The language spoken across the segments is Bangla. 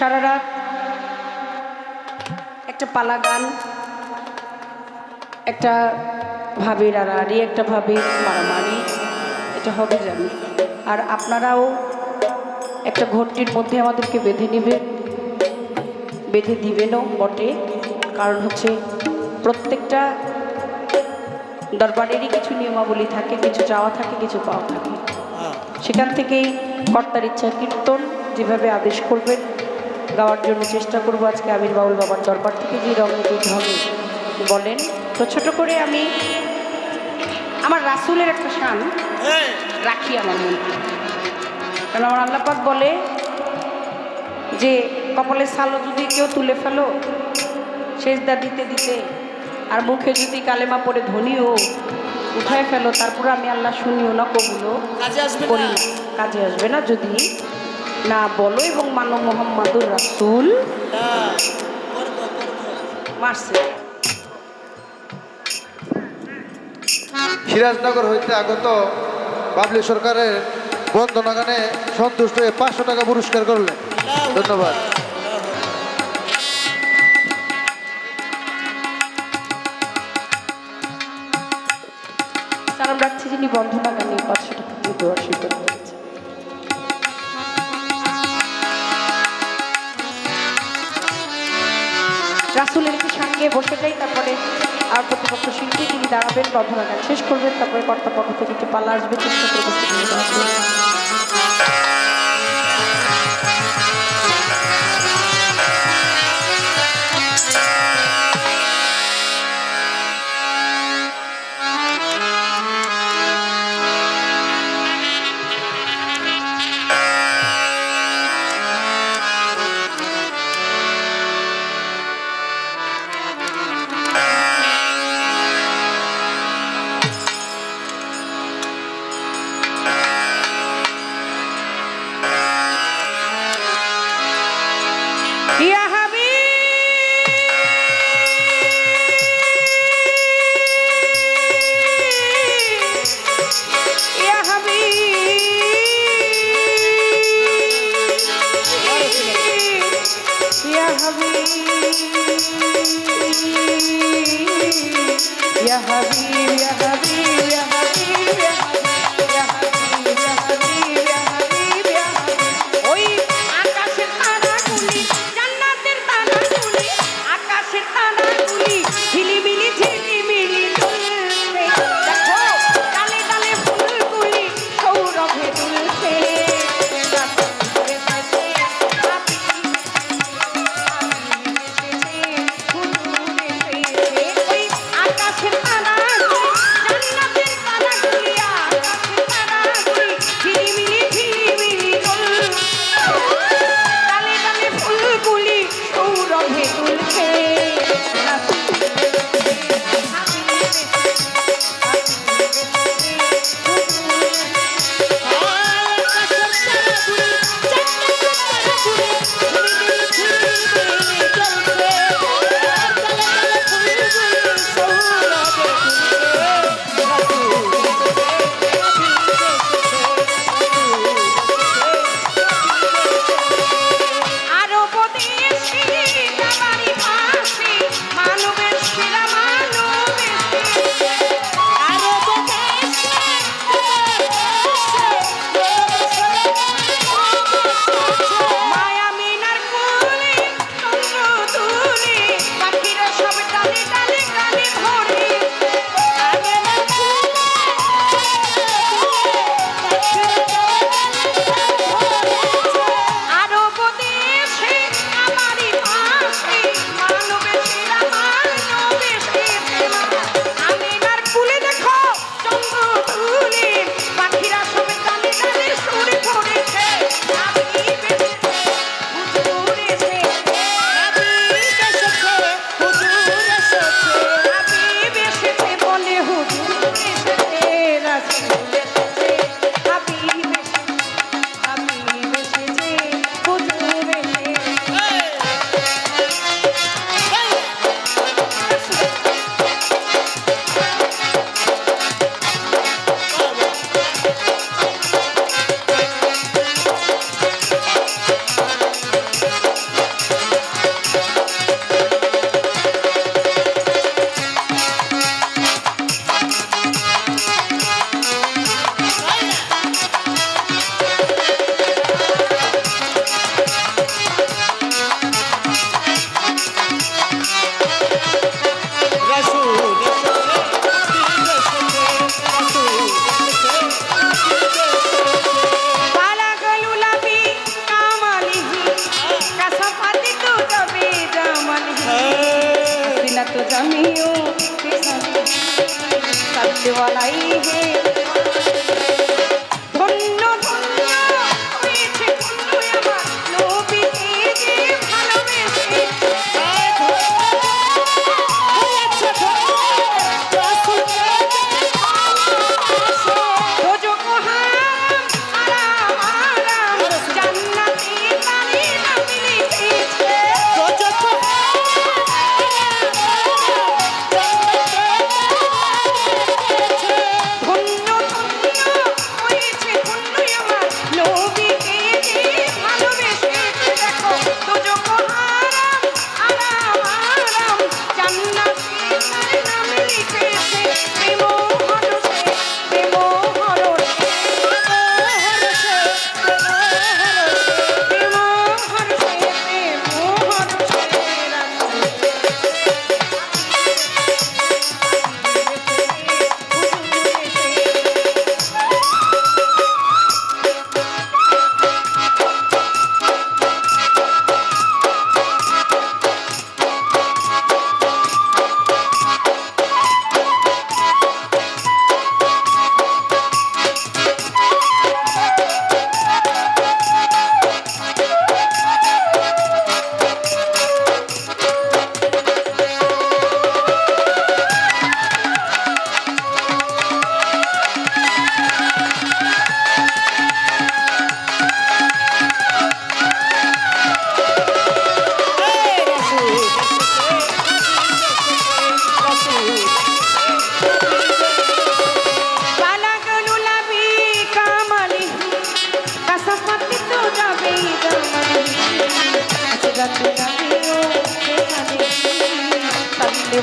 সারা রাত একটা পালা গান একটা ভাবির আড়াআড়ি একটা ভাবির মারামারি এটা হবে জানি। আর আপনারাও একটা ঘন্টির মধ্যে আমাদেরকে বেঁধে নেবেন বেঁধে দিবেনও বটে। কারণ হচ্ছে প্রত্যেকটা দরবারেরই কিছু নিয়মাবলী থাকে কিছু চাওয়া থাকে কিছু পাওয়া থাকে। সেখান থেকেই কর্তার ইচ্ছা কীর্তন যেভাবে আদেশ করবেন গাওয়ার জন্য চেষ্টা করব আজকে আমির বাউল বাবার দরবার থেকে যে রঙে যে ঢঙে বলেন। তো ছোট করে আমি আমার রাসুলের একটা শান রাখি আমার মধ্যে কারণ আমার আল্লাপাক বলে যে কপালের সালো যদি কেউ তুলে ফেলো সেজদা দিতে দিতে আর মুখে যদি কালেমা পড়ে ধনীও উঠায় ফেলো তারপর আমি আল্লাহ শুনিও না কবুলো আসবে। কাজে আসবে না যদি না বলো এবং মানো মোহাম্মদুর রাসুল। মারছে। সিরাজনগর হইতে আগত বাবলি সরকারের বন্দনা গানে সন্তুষ্ট হয়ে পাঁচশো টাকা পুরস্কার করলেন। ধন্যবাদ। সালাম রাখছি যিনি বন্ধনা গানে পাঁচশো টাকা দিয়ে দোয়া রাসুলের সঙ্গে বসে যাই তারপরে আর প্রতিপক্ষ শিল্পী তিনি দাঁড়াবেন বন্ধনা গান শেষ করবেন, তারপরে কর্তাপক্ষ থেকে একটু পালা আসবে, চেষ্টা করব।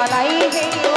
বলাই হে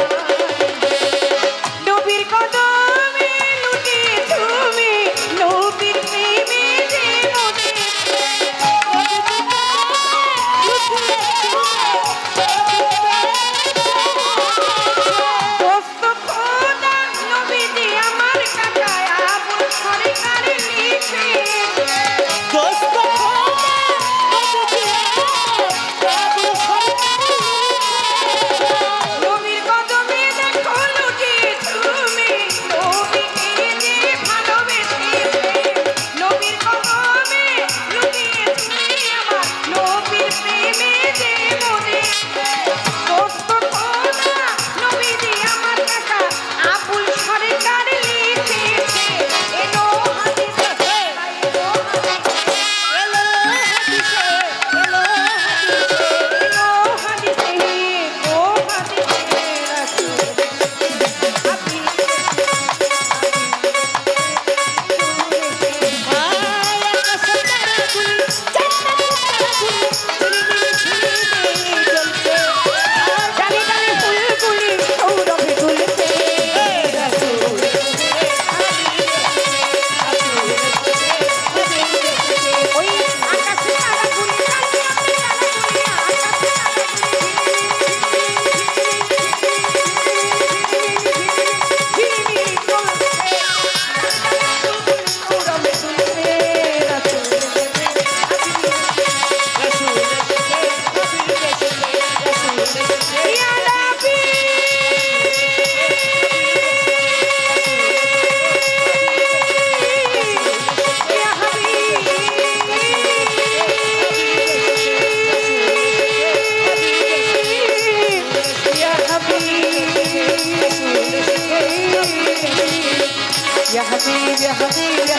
Yeah, yeah.